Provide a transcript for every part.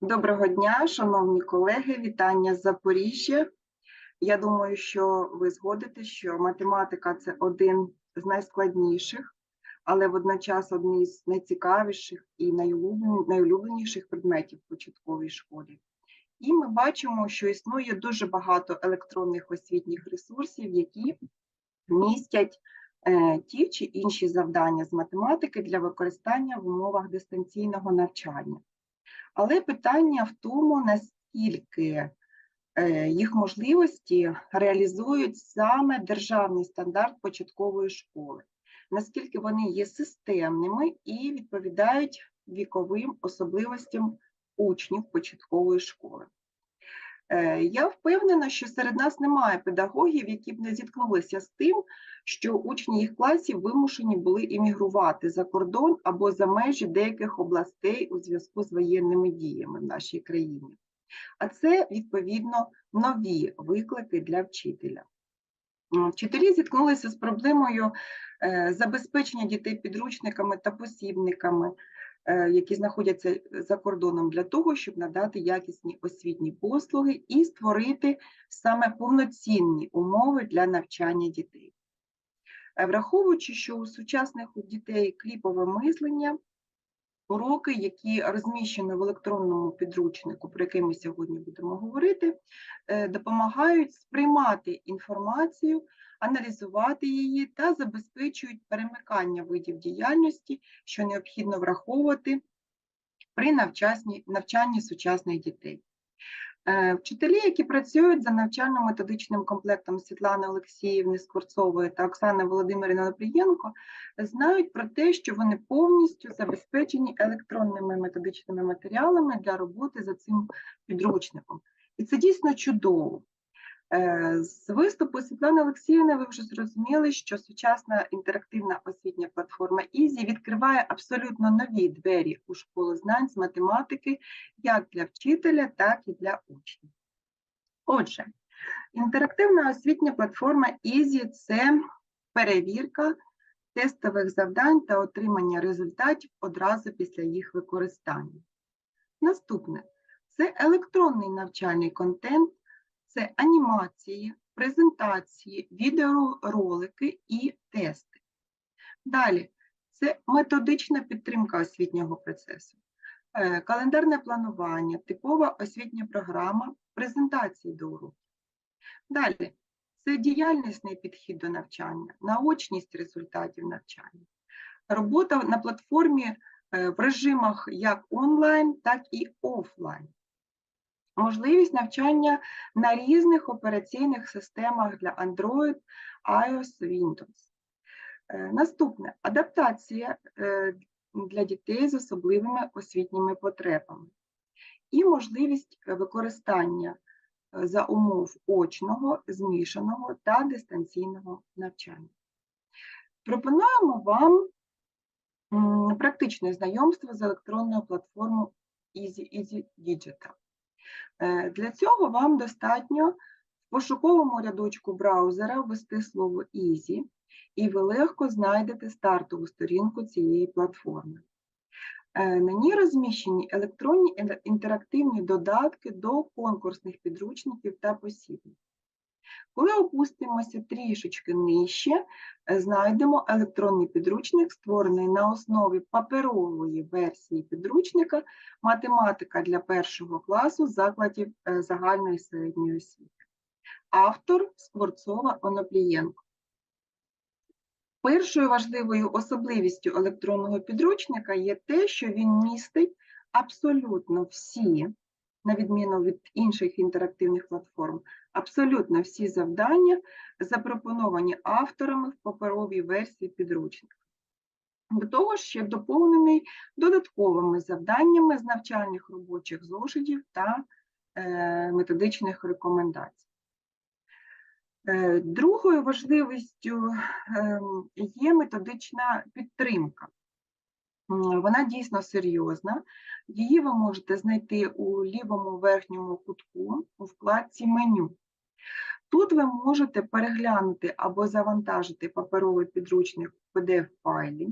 Доброго дня, шановні колеги, вітання з Запоріжжя. Я думаю, що ви згодите, що математика це один з найскладніших, але водночас один з найцікавіших і найулюбленіших предметів початковій школі. І ми бачимо, що існує дуже багато електронних освітніх ресурсів, які містять е, ті чи інші завдання з математики для використання в умовах дистанційного навчання. Але питання в тому, наскільки е, їх можливості реалізують саме державний стандарт початкової школи, наскільки вони є системними і відповідають віковим особливостям учнів початкової школи. Е, Я впевнена, що серед нас немає педагогів, які б не зіткнулися з тим, що учні їх класів вимушені були іммігрувати за кордон або за межі деяких областей у зв'язку з воєнними діями в нашій країні. А це, відповідно, нові виклики для вчителя. Вчителі зіткнулися з проблемою е, забезпечення дітей підручниками та посібниками, які знаходяться за кордоном для того, щоб надати якісні освітні послуги і створити саме повноцінні умови для навчання дітей. Е, Враховуючи, що у сучасних дітей кліпове мислення, уроки, які розміщені в електронному підручнику, про який ми сьогодні будемо говорити, е, допомагають сприймати інформацію, аналізувати її та забезпечують перемикання видів діяльності, що необхідно враховувати при навчанні, сучасних дітей. Е, Вчителі, які працюють за навчально-методичним комплектом Світлани Олексіївни Скворцової та Оксани Володимирівни Лапрієнко, знають про те, що вони повністю забезпечені електронними методичними матеріалами для роботи за цим підручником. І це дійсно чудово. Е, З виступу Світлани Олексіївни ви вже зрозуміли, що сучасна інтерактивна освітня платформа EASY відкриває абсолютно нові двері у школу знань з математики як для вчителя, так і для учнів. Отже, інтерактивна освітня платформа EASY – це перевірка тестових завдань та отримання результатів одразу після їх використання. Наступне це електронний навчальний контент, це анімації, презентації, відеоролики і тести. Далі. Це методична підтримка освітнього процесу, е, календарне планування, типова освітня програма, презентації до уроків. Далі. Це діяльнісний підхід до навчання, наочність результатів навчання, робота на платформі е, в режимах як онлайн, так і офлайн можливість навчання на різних операційних системах для Android, iOS, Windows. Е, Наступне адаптація е, для дітей з особливими освітніми потребами і можливість використання е, за умов очного, змішаного та дистанційного навчання. Пропонуємо вам практичне знайомство з електронною платформою Easy Easy Digital. Е, Для цього вам достатньо в пошуковому рядочку браузера ввести слово Easy, і ви легко знайдете стартову сторінку цієї платформи. Е, На ній розміщені електронні інтерактивні додатки до конкурсних підручників та посібників. Коли опустимося трішечки нижче, е, знайдемо електронний підручник, створений на основі паперової версії підручника математика для першого класу закладів е, загальної середньої освіти. Автор Скворцова Оноплієнко. Першою важливою особливістю електронного підручника є те, що він містить абсолютно всі, на відміну від інших інтерактивних платформ, абсолютно всі завдання, запропоновані авторами в паперовій версії підручника. До того ж, ще доповнений додатковими завданнями з навчальних робочих зошитів та е, методичних рекомендацій. Е, Другою важливістю ем, є методична підтримка. Вона дійсно серйозна. Її ви можете знайти у лівому верхньому кутку у вкладці меню. Тут ви можете переглянути або завантажити паперовий підручник в PDF-файлі,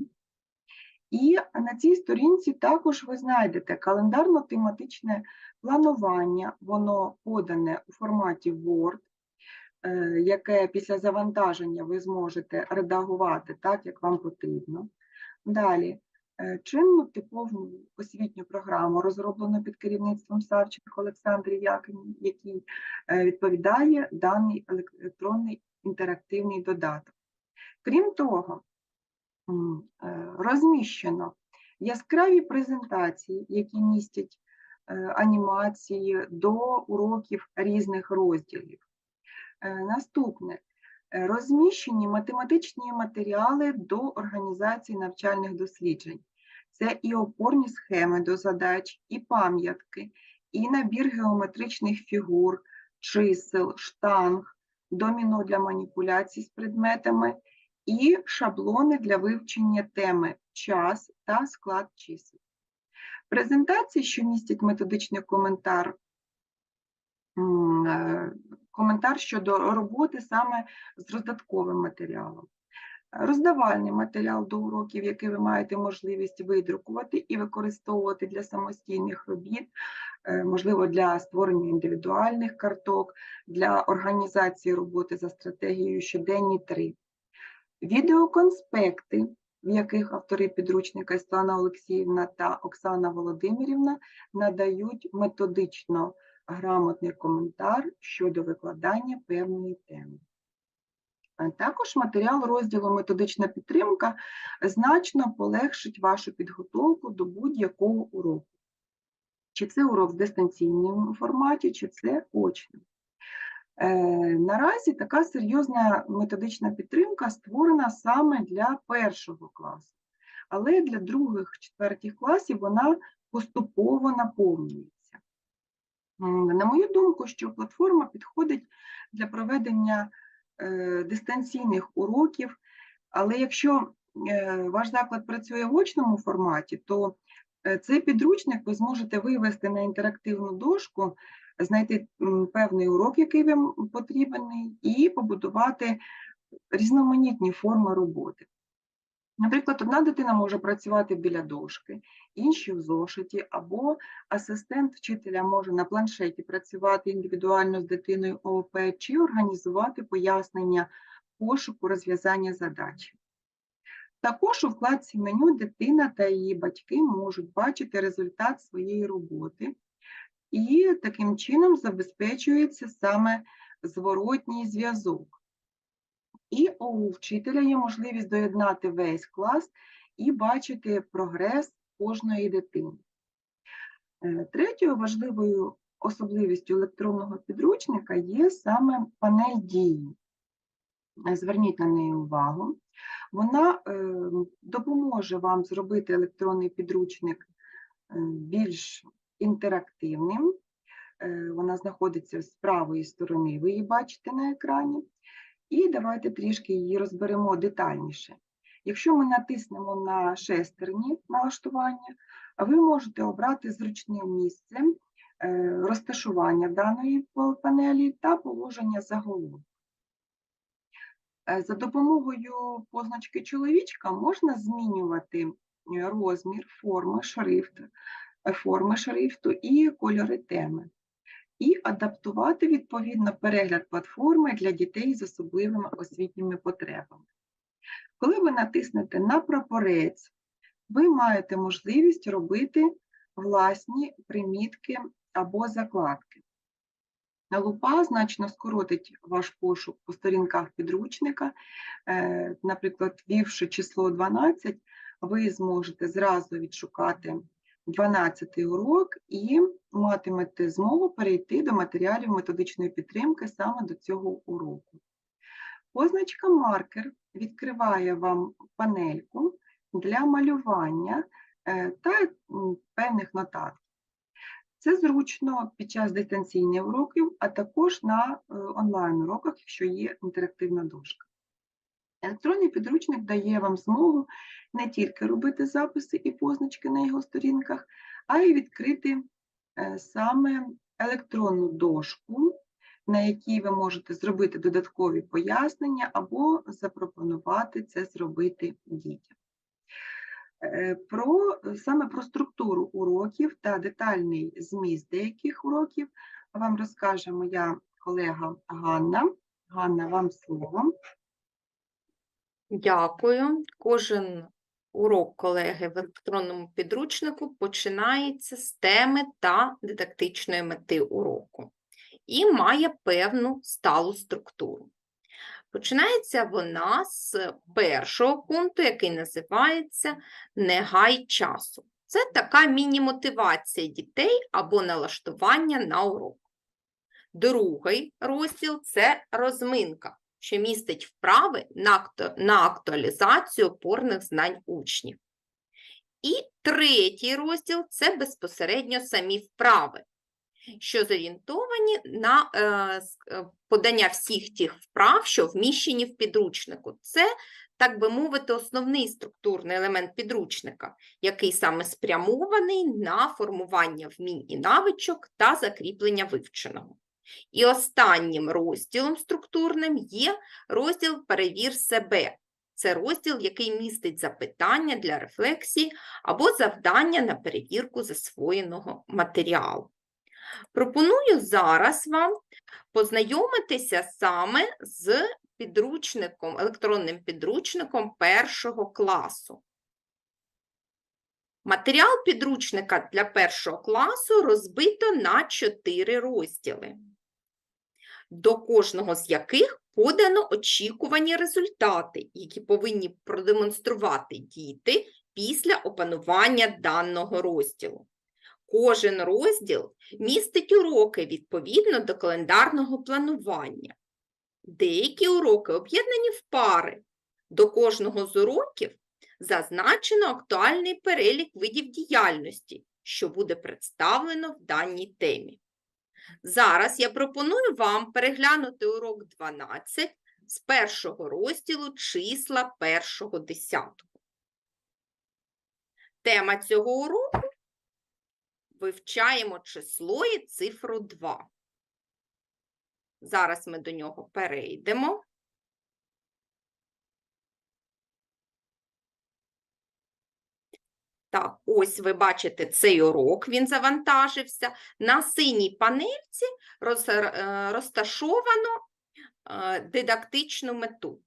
І на цій сторінці також ви знайдете календарно-тематичне планування, воно подане у форматі Word, е, яке після завантаження ви зможете редагувати так, як вам потрібно. Далі, чинну типову освітню програму розроблено під керівництвом Савченко Олександрі Якині, який е, відповідає даний електронний інтерактивний додаток. Крім того, е, розміщено яскраві презентації, які містять е, анімації до уроків різних розділів. Е, Наступне Е, розміщені математичні матеріали до організації навчальних досліджень. Це і опорні схеми до задач, і пам'ятки, і набір геометричних фігур, чисел, штанг, доміно для маніпуляцій з предметами, і шаблони для вивчення теми час та склад чисел. Презентації, що містять методичний коментар, е, коментар щодо роботи саме з роздатковим матеріалом. Роздавальний матеріал до уроків, який ви маєте можливість видрукувати і використовувати для самостійних робіт, е, можливо, для створення індивідуальних карток, для організації роботи за стратегією щоденні 3. Відеоконспекти, в яких автори підручника Світлана Олексіївна та Оксана Володимирівна надають методично грамотний коментар щодо викладання певної теми. А Також матеріал розділу методична підтримка значно полегшить вашу підготовку до будь-якого уроку. Чи це урок в дистанційному форматі, чи це очно. Е, Наразі така серйозна методична підтримка створена саме для першого класу, але для других, четвертих класів вона поступово наповнюється. На мою думку, що платформа підходить для проведення е, дистанційних уроків, але якщо е, ваш заклад працює в очному форматі, то е, цей підручник ви зможете вивести на інтерактивну дошку, знайти певний урок, який вам потрібен, і побудувати різноманітні форми роботи. Наприклад, одна дитина може працювати біля дошки, інші в зошиті, або асистент вчителя може на планшеті працювати індивідуально з дитиною ООП чи організувати пояснення пошуку розв'язання задач. Також у вкладці меню дитина та її батьки можуть бачити результат своєї роботи, і таким чином забезпечується саме зворотній зв'язок. І у вчителя є можливість доєднати весь клас і бачити прогрес кожної дитини. Е, Третьою важливою особливістю електронного підручника є саме панель дії. Е, Зверніть на неї увагу. Вона е, допоможе вам зробити електронний підручник більш інтерактивним. Вона знаходиться з правої сторони, ви її бачите на екрані. І давайте трішки її розберемо детальніше. Якщо ми натиснемо на шестерні налаштування, ви можете обрати зручне місце е, розташування даної панелі та положення заголовку. Е, За допомогою позначки чоловічка можна змінювати е, розмір, форми, шрифт, форми шрифту і кольори теми і адаптувати відповідно перегляд платформи для дітей з особливими освітніми потребами. Коли ви натиснете на прапорець, ви маєте можливість робити власні примітки або закладки. Лупа значно скоротить ваш пошук по сторінках підручника. Е, Наприклад, ввівши число 12, ви зможете зразу відшукати 12 урок і матимете змогу перейти до матеріалів методичної підтримки саме до цього уроку. Позначка маркер відкриває вам панельку для малювання е, та певних нотатків. Це зручно під час дистанційних уроків, а також на е, онлайн-уроках, якщо є інтерактивна дошка. Електронний підручник дає вам змогу не тільки робити записи і позначки на його сторінках, а й відкрити е, саме електронну дошку, на якій ви можете зробити додаткові пояснення або запропонувати це зробити дітям. е, про саме про структуру уроків та детальний зміст деяких уроків вам розкаже моя колега Ганна. Ганна, вам слово. Дякую. Кожен урок колеги в електронному підручнику починається з теми та дидактичної мети уроку і має певну сталу структуру. Починається вона з першого пункту, який називається «Не гай часу». Це така міні-мотивація дітей або налаштування на урок. Другий розділ це розминка, що містить вправи на, актуалізацію опорних знань учнів. І третій розділ це безпосередньо самі вправи, що зорієнтовані на е, е, подання всіх тих вправ, що вміщені в підручнику. Це, так би мовити, основний структурний елемент підручника, який саме спрямований на формування вмінь і навичок та закріплення вивченого. І останнім розділом структурним є розділ Перевір себе. Це розділ, який містить запитання для рефлексії або завдання на перевірку засвоєного матеріалу. Пропоную зараз вам познайомитися саме з підручником, електронним підручником першого класу. Матеріал підручника для першого класу розбито на чотири розділи, до кожного з яких подано очікувані результати, які повинні продемонструвати діти після опанування даного розділу. Кожен розділ містить уроки відповідно до календарного планування. Деякі уроки об'єднані в пари. До кожного з уроків зазначено актуальний перелік видів діяльності, що буде представлено в даній темі. Зараз я пропоную вам переглянути урок 12 з першого розділу числа першого десятку. Тема цього уроку вивчаємо число і цифру 2. Зараз ми до нього перейдемо. Так, ось ви бачите цей урок, він завантажився. На синій панельці е, розташовано е, дидактичну мету.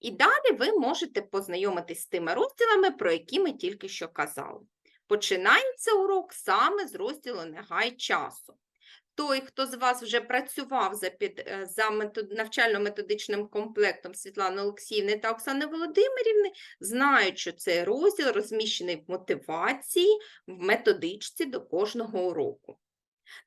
І далі ви можете познайомитись з тими розділами, про які ми тільки що казали. Починається урок саме з розділу Негай часу. Той, хто з вас вже працював за, під, е, за метод, навчально-методичним комплектом Світлани Олексіївни та Оксани Володимирівни, знають, що цей розділ розміщений в мотивації, в методичці до кожного уроку.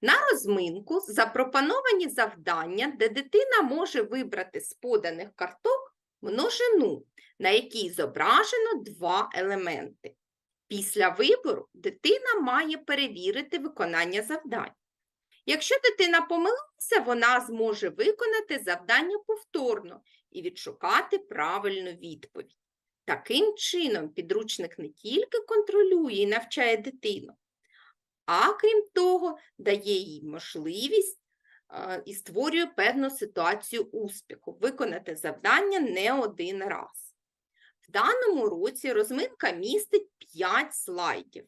На розминку запропоновані завдання, де дитина може вибрати з поданих карток множину, на якій зображено два елементи. Після вибору дитина має перевірити виконання завдань. Якщо дитина помилилася, вона зможе виконати завдання повторно і відшукати правильну відповідь. Таким чином, підручник не тільки контролює і навчає дитину, а крім того, дає їй можливість і створює певну ситуацію успіху, виконати завдання не один раз. В даному році розминка містить 5 слайдів.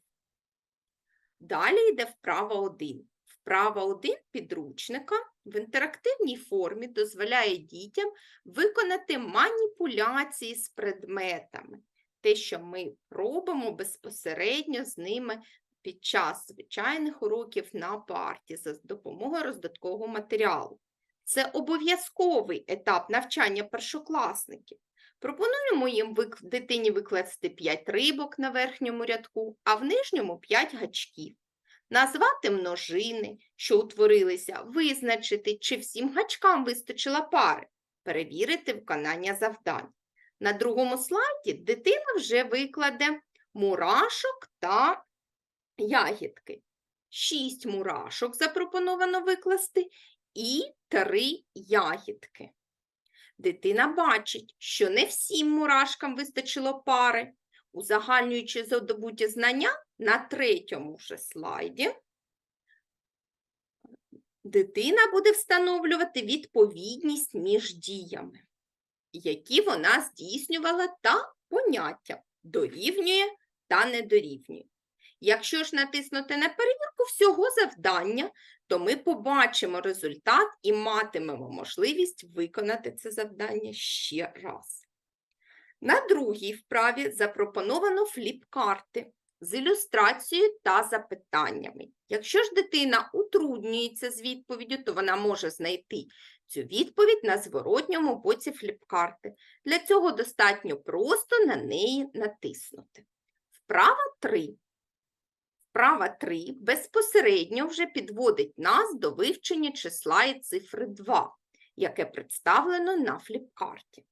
Далі йде вправа 1. Вправа 1 підручника в інтерактивній формі дозволяє дітям виконати маніпуляції з предметами. Те, що ми робимо безпосередньо з ними під час звичайних уроків на парті за допомогою роздаткового матеріалу. Це обов'язковий етап навчання першокласників. Пропонуємо їм дитині викласти 5 рибок на верхньому рядку, а в нижньому 5 гачків. Назвати множини, що утворилися, визначити, чи всім гачкам вистачило пари, перевірити виконання завдань. На другому слайді дитина вже викладе мурашок та ягідки. Шість мурашок запропоновано викласти і три ягідки. Дитина бачить, що не всім мурашкам вистачило пари. Узагальнюючи здобуті знання на третьому вже слайді, дитина буде встановлювати відповідність між діями, які вона здійснювала, та поняття, дорівнює та не дорівнює. Якщо ж натиснути на перевірку всього завдання, то ми побачимо результат і матимемо можливість виконати це завдання ще раз. На другій вправі запропоновано фліп-карти з ілюстрацією та запитаннями. Якщо ж дитина утруднюється з відповіддю, то вона може знайти цю відповідь на зворотньому боці фліп-карти. Для цього достатньо просто на неї натиснути. Вправа 3. Вправа 3 безпосередньо вже підводить нас до вивчення числа і цифри 2, яке представлено на фліп-карті.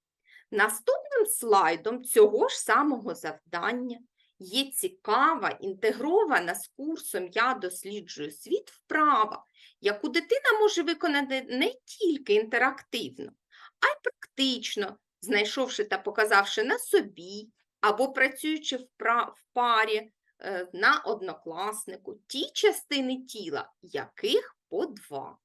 Наступним слайдом цього ж самого завдання є цікава, інтегрована з курсом Я досліджую світ вправа, яку дитина може виконати не тільки інтерактивно, а й практично, знайшовши та показавши на собі або працюючи в парі е, на однокласнику ті частини тіла, яких по два.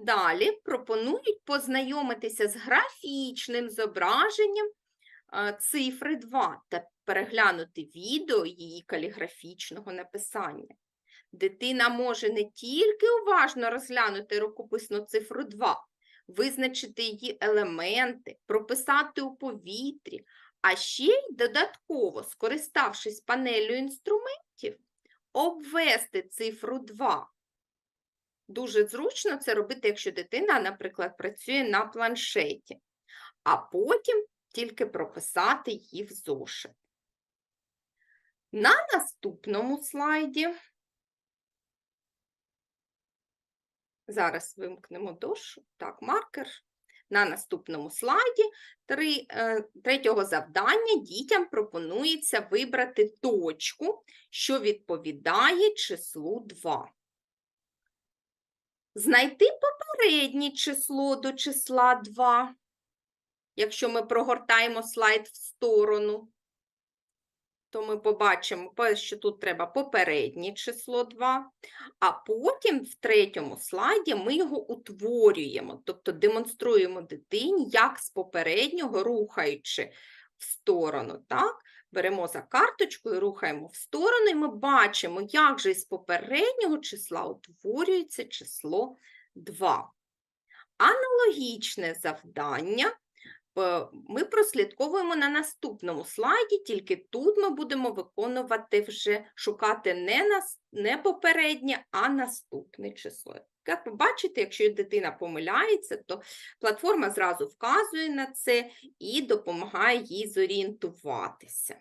Далі пропонують познайомитися з графічним зображенням е, цифри 2 та переглянути відео її каліграфічного написання. Дитина може не тільки уважно розглянути рукописну цифру 2, визначити її елементи, прописати у повітрі, а ще й додатково, скориставшись панелью інструментів, обвести цифру 2. Дуже зручно це робити, якщо дитина, наприклад, працює на планшеті, а потім тільки прописати її в зошит. На наступному слайді зараз вимкнемо дошу, так, маркер. На наступному слайді е, третього завдання дітям пропонується вибрати точку, що відповідає числу 2. Знайти попереднє число до числа 2, якщо ми прогортаємо слайд в сторону, то ми побачимо, що тут треба попереднє число 2, а потім в третьому слайді ми його утворюємо, тобто демонструємо дитині, як з попереднього, рухаючи в сторону. Так? Беремо за карточкою, рухаємо в сторону, і ми бачимо, як же із попереднього числа утворюється число 2. Аналогічне завдання е, ми прослідковуємо на наступному слайді, тільки тут ми будемо виконувати вже шукати не, нас, не попереднє, а наступне число. Як ви якщо дитина помиляється, то платформа зразу вказує на це і допомагає їй зорієнтуватися.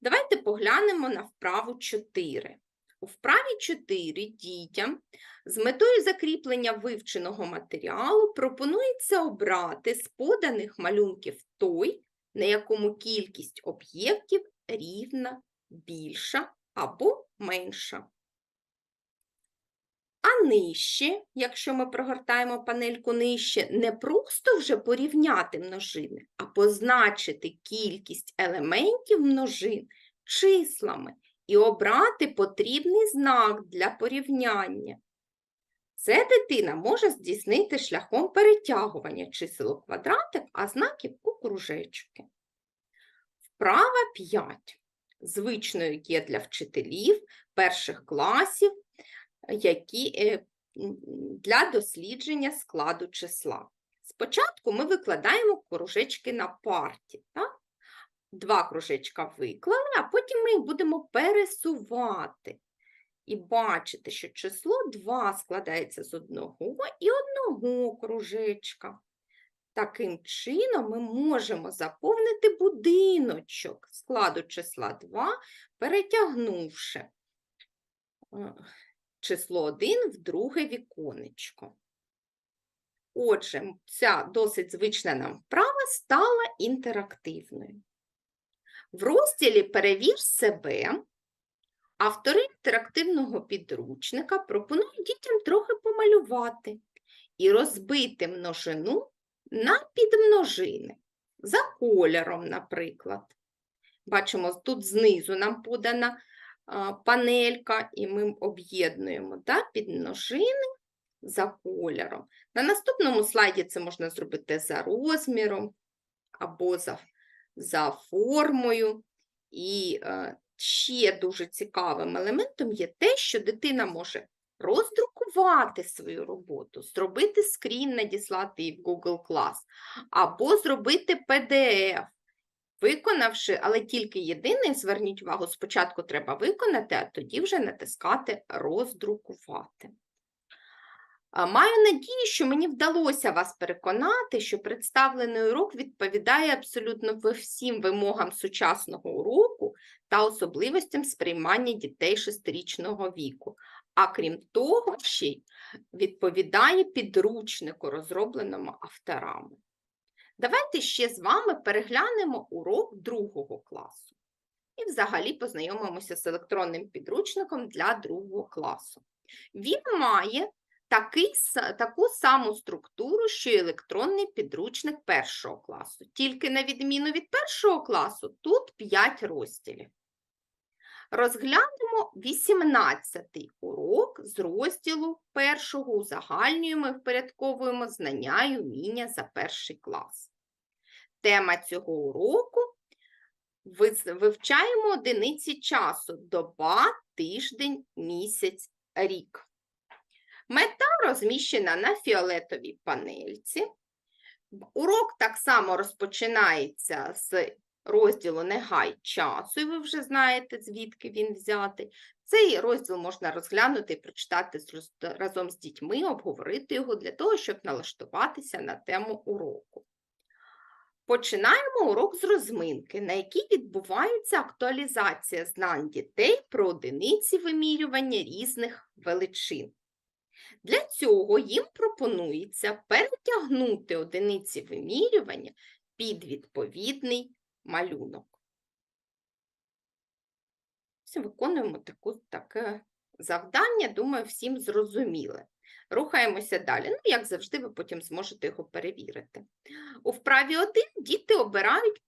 Давайте поглянемо на вправу 4. У вправі 4 дітям з метою закріплення вивченого матеріалу пропонується обрати з поданих малюнків той, на якому кількість об'єктів рівна, більша або менша. А нижче, якщо ми прогортаємо панельку нижче, не просто вже порівняти множини, а позначити кількість елементів множин числами і обрати потрібний знак для порівняння. Це дитина може здійснити шляхом перетягування чисел у квадратик, а знаків у кружечки. Вправа 5. Звичною є для вчителів перших класів, які е, для дослідження складу числа. Спочатку ми викладаємо кружечки на парті. Так? Два кружечка виклали, а потім ми їх будемо пересувати. І бачите, що число 2 складається з одного і одного кружечка. Таким чином ми можемо заповнити будиночок складу числа 2, перетягнувши е, число 1 в друге віконечко. Отже, ця досить звична нам вправа стала інтерактивною. В розділі Перевір себе автори інтерактивного підручника пропонують дітям трохи помалювати і розбити множину на підмножини за кольором, наприклад. Бачимо, тут знизу нам подана панелька, і ми об'єднуємо да, підмножини за кольором. На наступному слайді це можна зробити за розміром або за за формою. І е, ще дуже цікавим елементом є те, що дитина може роздрукувати свою роботу, зробити скрін, надіслати її в Google Class, або зробити PDF, виконавши, але тільки єдине, зверніть увагу, спочатку треба виконати, а тоді вже натискати роздрукувати. Маю надію, що мені вдалося вас переконати, що представлений урок відповідає абсолютно всім вимогам сучасного уроку та особливостям сприймання дітей шестирічного віку. А крім того, ще й відповідає підручнику, розробленому авторами. Давайте ще з вами переглянемо урок другого класу і взагалі познайомимося з електронним підручником для другого класу. Він має такий, таку саму структуру, що й електронний підручник першого класу. Тільки на відміну від першого класу, тут 5 розділів. Розглянемо 18-й урок з розділу першого узагальнюємо і впорядковуємо знання і уміння за перший клас. Тема цього уроку вивчаємо одиниці часу доба, тиждень, місяць, рік. Мета розміщена на фіолетовій панельці. Урок так само розпочинається з розділу «Не гай часу», і ви вже знаєте, звідки він взятий. Цей розділ можна розглянути і прочитати разом з дітьми, обговорити його для того, щоб налаштуватися на тему уроку. Починаємо урок з розминки, на якій відбувається актуалізація знань дітей про одиниці вимірювання різних величин. Для цього їм пропонується перетягнути одиниці вимірювання під відповідний малюнок. Ось Виконуємо таку, таке завдання, думаю, всім зрозуміле. Рухаємося далі. Ну, як завжди, ви потім зможете його перевірити. У вправі 1 діти обирають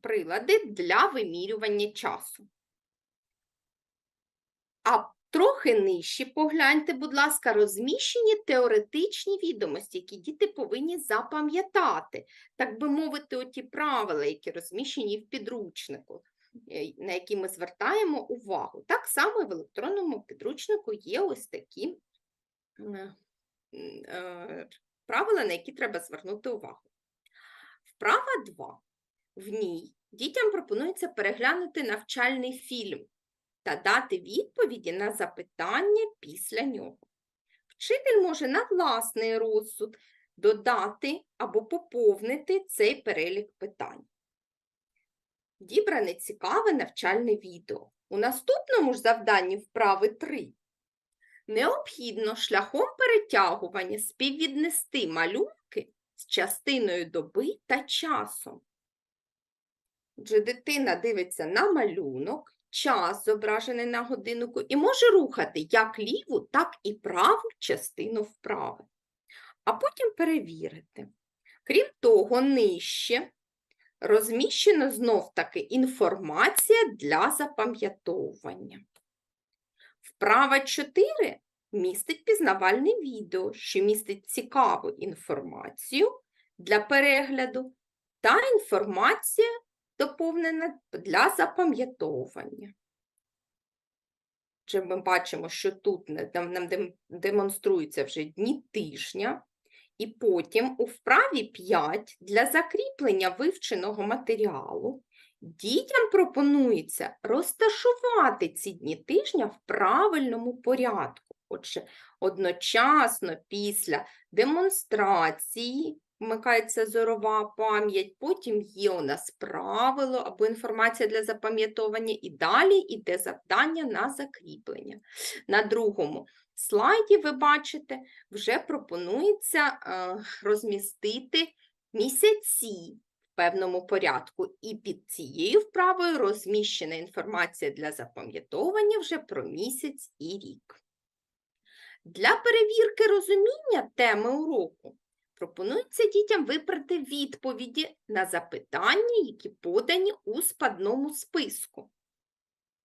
прилади для вимірювання часу. А трохи нижче погляньте, будь ласка, розміщені теоретичні відомості, які діти повинні запам'ятати, так би мовити, оті правила, які розміщені в підручнику, е, на які ми звертаємо увагу. Так само і в електронному підручнику є ось такі е, е, правила, на які треба звернути увагу. Вправа 2. В ній дітям пропонується переглянути навчальний фільм та дати відповіді на запитання після нього. Вчитель може на власний розсуд додати або поповнити цей перелік питань. Дібране цікаве навчальне відео. У наступному ж завданні вправи 3 необхідно шляхом перетягування співвіднести малюнки з частиною доби та часом. Отже, дитина дивиться на малюнок, час зображений на годиннику, і може рухати як ліву, так і праву частину вправи. А потім перевірити. Крім того, нижче розміщена знов-таки інформація для запам'ятовування. Вправа 4 містить пізнавальне відео, що містить цікаву інформацію для перегляду та інформація доповнена для запам'ятовування. Отже, ми бачимо, що тут нам демонструються вже дні тижня, і потім у вправі 5 для закріплення вивченого матеріалу дітям пропонується розташувати ці дні тижня в правильному порядку. Отже, одночасно після демонстрації вмикається зорова пам'ять, потім є у нас правило або інформація для запам'ятовування, і далі йде завдання на закріплення. На другому слайді ви бачите, вже пропонується е, розмістити місяці в певному порядку, і під цією вправою розміщена інформація для запам'ятовування вже про місяць і рік. Для перевірки розуміння теми уроку пропонується дітям вибрати відповіді на запитання, які подані у спадному списку.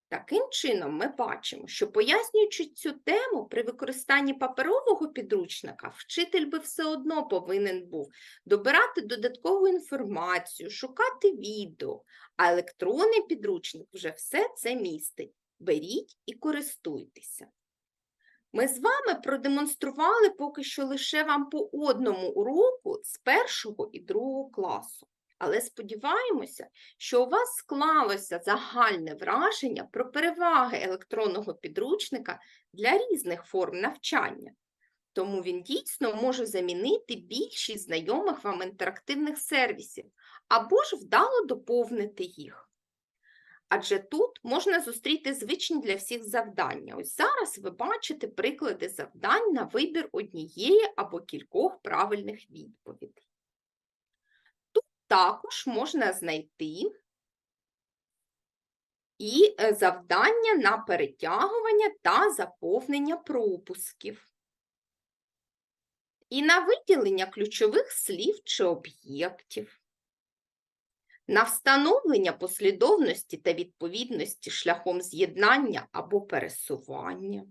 Таким чином, ми бачимо, що пояснюючи цю тему при використанні паперового підручника, вчитель би все одно повинен був добирати додаткову інформацію, шукати відео, а електронний підручник вже все це містить. Беріть і користуйтеся. Ми з вами продемонстрували поки що лише вам по одному уроку з першого і другого класу. Але сподіваємося, що у вас склалося загальне враження про переваги електронного підручника для різних форм навчання. Тому він дійсно може замінити більшість знайомих вам інтерактивних сервісів або ж вдало доповнити їх. Адже тут можна зустріти звичні для всіх завдання. Ось зараз ви бачите приклади завдань на вибір однієї або кількох правильних відповідей. Тут також можна знайти і е, завдання на перетягування та заповнення пропусків. І на виділення ключових слів чи об'єктів на встановлення послідовності та відповідності шляхом з'єднання або пересування.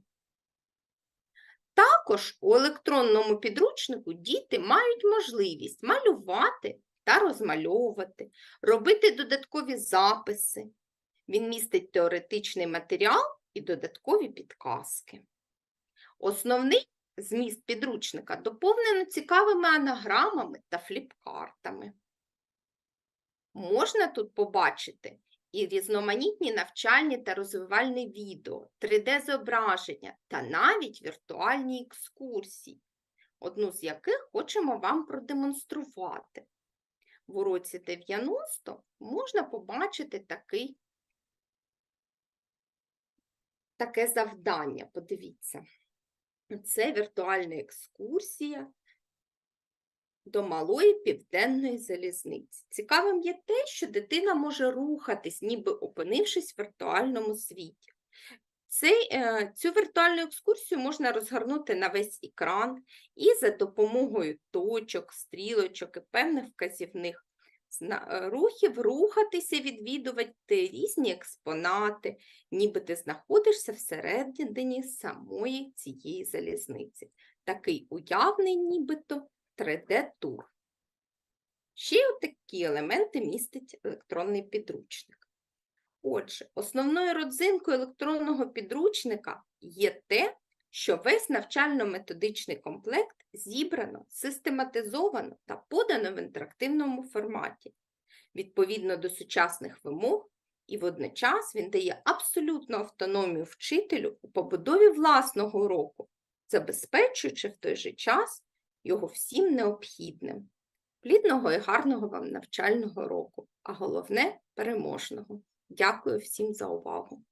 Також у електронному підручнику діти мають можливість малювати та розмальовувати, робити додаткові записи. Він містить теоретичний матеріал і додаткові підказки. Основний зміст підручника доповнено цікавими анаграмами та фліпкартами. Можна тут побачити і різноманітні навчальні та розвивальні відео, 3D-зображення та навіть віртуальні екскурсії, одну з яких хочемо вам продемонструвати. В уроці 90 можна побачити такий, таке завдання. Подивіться. Це віртуальна екскурсія до малої південної залізниці. Цікавим є те, що дитина може рухатись, ніби опинившись в віртуальному світі. Цей, е, цю віртуальну екскурсію можна розгорнути на весь екран і за допомогою точок, стрілочок і певних вказівних е, рухів рухатися, відвідувати різні експонати, ніби ти знаходишся всередині самої цієї залізниці. Такий уявний нібито 3D-тур. Ще такі елементи містить електронний підручник. Отже, основною родзинкою електронного підручника є те, що весь навчально-методичний комплект зібрано, систематизовано та подано в інтерактивному форматі, відповідно до сучасних вимог, і водночас він дає абсолютну автономію вчителю у побудові власного уроку, забезпечуючи в той же час його всім необхідним. Плідного і гарного вам навчального року, а головне переможного. Дякую всім за увагу.